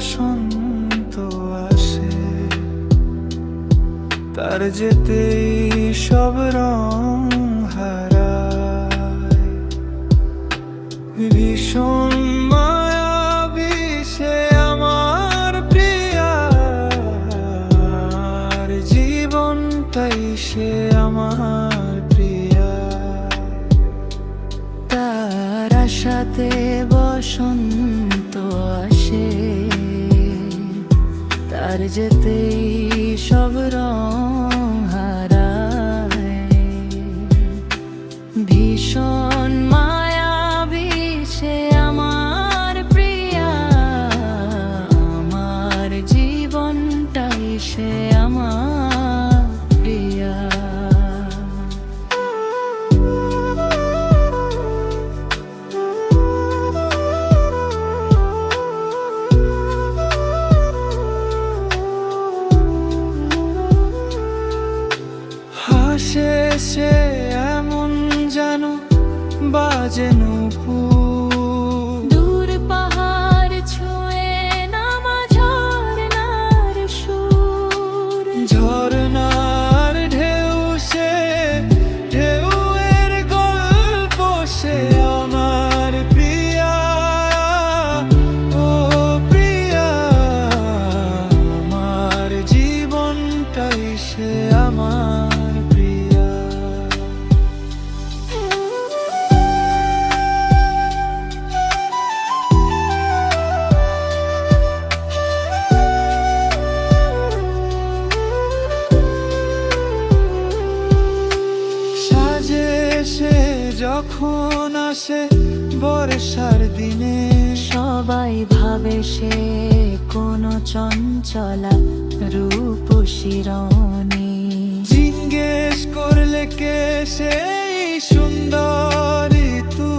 বসন্ত আসে, তার যেতেই সব রং হারায়। ভীষণ সে আমার সে আমার প্রিয়া। তার সাথে বসন্ত তার যেতেই সব রং হারায় ভীষণ বাজে নুপুর দূর পাহাড় ছুঁয়ে নামা নার সুর। ঝর্ণার সাজে সে যখন আসে বর্ষার দিনে। সবাই ভাবে সে কোনো চঞ্চলা রূপ শিরণী। জিজ্ঞেস করলে কে সেই সুন্দর তু